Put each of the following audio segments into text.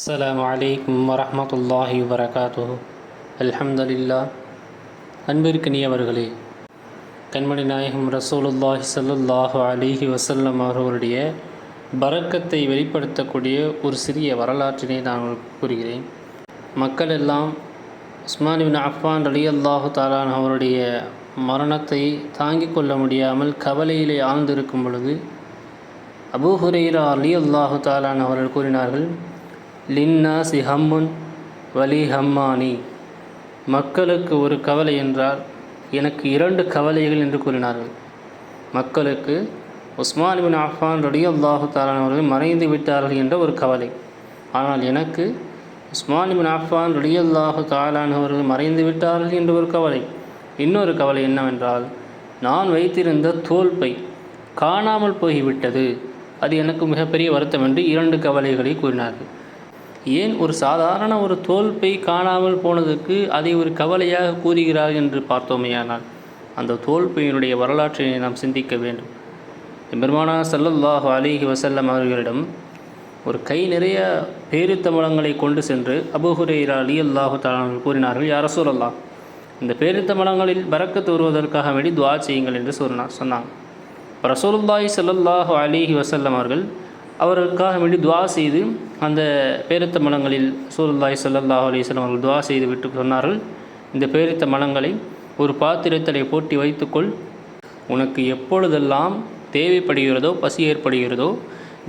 அஸ்லாம் வலைக்கம் வரமத்துல்லாஹி வரகாத்து அல்ஹம்துலில்லா அன்பிற்கினியவர்களே கண்மணி நாயகம் ரசூலுல்லாஹி சல்லுல்லாஹு அலிஹி வசல்லம் அவர்களுடைய பறக்கத்தை வெளிப்படுத்தக்கூடிய ஒரு சிறிய வரலாற்றினை நான் கூறுகிறேன். மக்கள் எல்லாம் உஸ்மானிபின் அஃபான் அலி அல்லாஹு தாலான் அவருடைய மரணத்தை தாங்கிக் கொள்ள முடியாமல் கவலையிலே ஆழ்ந்திருக்கும் பொழுது அபூஹுரேரா அலி அல்லாஹு தாலான் அவர்கள் கூறினார்கள் லின்னா சிஹம்முன் வலி ஹம்மானி மக்களுக்கு ஒரு கவலை என்றால் எனக்கு இரண்டு கவலைகள் என்று கூறினார்கள். மக்களுக்கு உஸ்மான் பின் அஃபான் ரடி அல்லாஹு தாலானவர்கள் மறைந்து விட்டார்கள் என்ற ஒரு கவலை. ஆனால் எனக்கு உஸ்மான் பின் அஃபான் ரடி அல்லாஹு தாலானவர்கள் மறைந்து விட்டார்கள் என்ற ஒரு கவலை. இன்னொரு கவலை என்னவென்றால் நான் வைத்திருந்த தோல்பை காணாமல் போய்விட்டது. அது எனக்கு மிகப்பெரிய வருத்தம் என்று இரண்டு கவலைகளை கூறினார்கள். ஏன் ஒரு சாதாரண ஒரு தோல்பை காணாமல் போனதுக்கு அதை ஒரு கவலையாக கூறுகிறார் என்று பார்த்தோமேயானால் அந்த தோல்பையினுடைய வரலாற்றை நாம் சிந்திக்க வேண்டும். பெருமானா சல்லல்லாஹு அலிஹி வசல்லம் அவர்களிடம் ஒரு கை நிறைய பேரித்தமலங்களை கொண்டு சென்று அபுஹுரேரா அலி அல்லாஹு தாலான் கூறினார்கள் யார சொல்லலாம் இந்த பேரித்தமலங்களில் பறக்கத்து வருவதற்காக வேண்டி துவா செய்யுங்கள் என்று சொன்னார் சொன்னாங்க ரசூலுல்லாஹி சல்லல்லாஹு அலிஹி வசல்லம் அவர்கள் அவர்களுக்காக வேண்டி துவா செய்து அந்த பேரித்த மலங்களில் சூருல்லாய் சல்லாஹ் அலிஸ்லாம் அவர்கள் துவா செய்து விட்டு சொன்னார்கள். இந்த பேரித்த மலங்களை ஒரு பாத்திரத்தலை போட்டி வைத்துக்கொள். உனக்கு எப்பொழுதெல்லாம் தேவைப்படுகிறதோ பசி ஏற்படுகிறதோ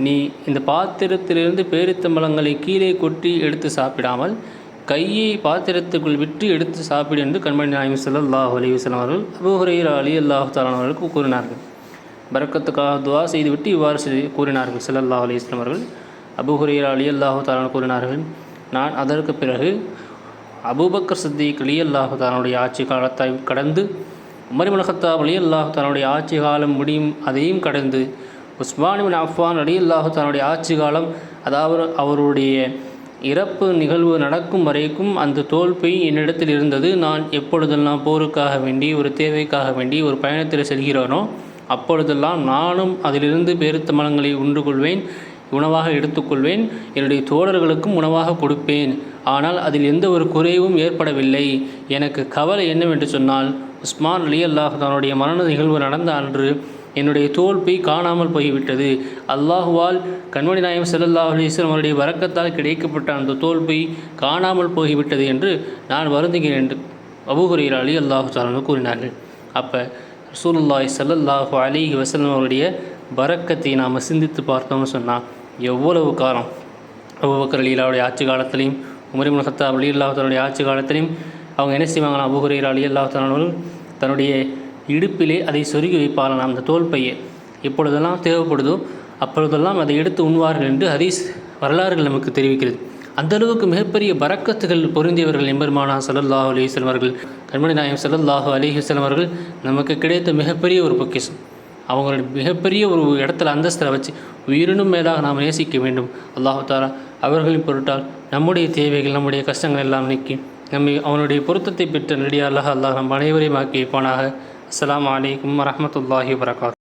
நீ இந்த பாத்திரத்திலிருந்து பேரித்த மலங்களை கீழே கொட்டி எடுத்து சாப்பிடாமல் கையை பாத்திரத்துக்குள் விட்டு எடுத்து சாப்பிடு என்று கண்மணி நாயம் சல்லாஹ் அலி அவர்கள் அபுஹுரையர் அலி அல்லாஹு தாலான் அவர்களுக்கு கூறினார்கள். பறக்கத்துக்காக துவா செய்துவிட்டு இவ்வாறு கூறினார்கள். சல்லல்லா அலிஸ்லாம் அவர்கள் அபுஹுரேரா அலி அல்லாஹு தாலான் கூறினார்கள் நான் அதற்கு பிறகு அபுபக்கர் சித்திக் அலி அல்லாஹு தானுடைய ஆட்சி காலத்தை கடந்து உமரிமுல் ஹத்தாப் அலி அல்லாஹு தானுடைய ஆட்சி காலம் முடியும் அதையும் கடந்து உஸ்மானிபின் அஃபான் அலி அல்லாஹு தானுடைய ஆட்சி காலம் அதாவது அவருடைய இறப்பு நிகழ்வு நடக்கும் வரைக்கும் அந்த தோல்பை என்னிடத்தில் இருந்தது. நான் எப்பொழுதெல்லாம் போருக்காக வேண்டி ஒரு தேவைக்காக வேண்டி ஒரு பயணத்தில் செல்கிறானோ அப்பொழுதெல்லாம் நானும் அதிலிருந்து பேருத்த மலங்களை உண்டு கொள்வேன் உணவாக எடுத்துக்கொள்வேன் என்னுடைய தோழர்களுக்கும் உணவாக கொடுப்பேன். ஆனால் அதில் எந்த ஒரு குறைவும் ஏற்படவில்லை. எனக்கு கவலை என்னவென்று சொன்னால் உஸ்மான் அலி அல்லாஹ் தன்னுடைய மரண நிகழ்வு நடந்த அன்று என்னுடைய தோல்பை காணாமல் போய்விட்டது. அல்லாஹுவால் கண்மணி நாயம் செல்லல்லா அலிஸ்லாம் அவருடைய வரக்கத்தால் கிடைக்கப்பட்ட அந்த தோல்பை காணாமல் போய்விட்டது என்று நான் வருந்துகிறேன் என்று அபுஹுரீர் அலி அல்லாஹு தாலு கூறினார்கள். அப்போ ரசூலுல்லாய் சல்லல்லாஹு அலிஹி வசலம் அவருடைய பறக்கத்தை நாம் சிந்தித்து பார்த்தோம்னு சொன்னால் எவ்வளவு காலம்? அபுபக்கர் அலிலாவுடைய ஆட்சி காலத்திலையும் உமரிமுன் ஹத்தாப் அலி அல்லாஹனுடைய ஆட்சி காலத்திலையும் அவங்க என்ன செய்வாங்கன்னா அபுஹுரீர் அலி அல்லாஹானவர்கள் தன்னுடைய இடுப்பிலே அதை சொருகி வைப்பார்கள். அந்த தோல் பையை எப்பொழுதெல்லாம் தேவைப்படுதோ அப்பொழுதெல்லாம் அதை எடுத்து உண்வார்கள் என்று ஹதீஸ் வரலாறுகள் நமக்கு தெரிவிக்கிறது. அந்தளவுக்கு மிகப்பெரிய பறக்கத்துகள் பொருந்தியவர்கள் எம்பெருமானா சல்லல்லாஹு அலிஹஸ்லம் அவர்கள். கண்மணி நாயம் சல்லல்லாஹு அலிஹஸ்லம் அவர்கள் நமக்கு கிடைத்த மிகப்பெரிய ஒரு பொக்கிஷம். அவங்களோட மிகப்பெரிய ஒரு இடத்துல அந்தஸ்தில் வச்சு உயிரினும் மேலாக நாம் நேசிக்க வேண்டும். அல்லாஹு தாரா அவர்களின் பொருட்டால் நம்முடைய தேவைகள் நம்முடைய கஷ்டங்கள் எல்லாம் நீக்கி நம்மை அவனுடைய பொருத்தத்தை பெற்ற நடிகார் அல்லாஹ் அல்லாஹ் நம் அனைவரையும் ஆக்கி வைப்பானாக அஸ்லாம் வலைக்கம் வரமத்துல்லாஹி வரகாத்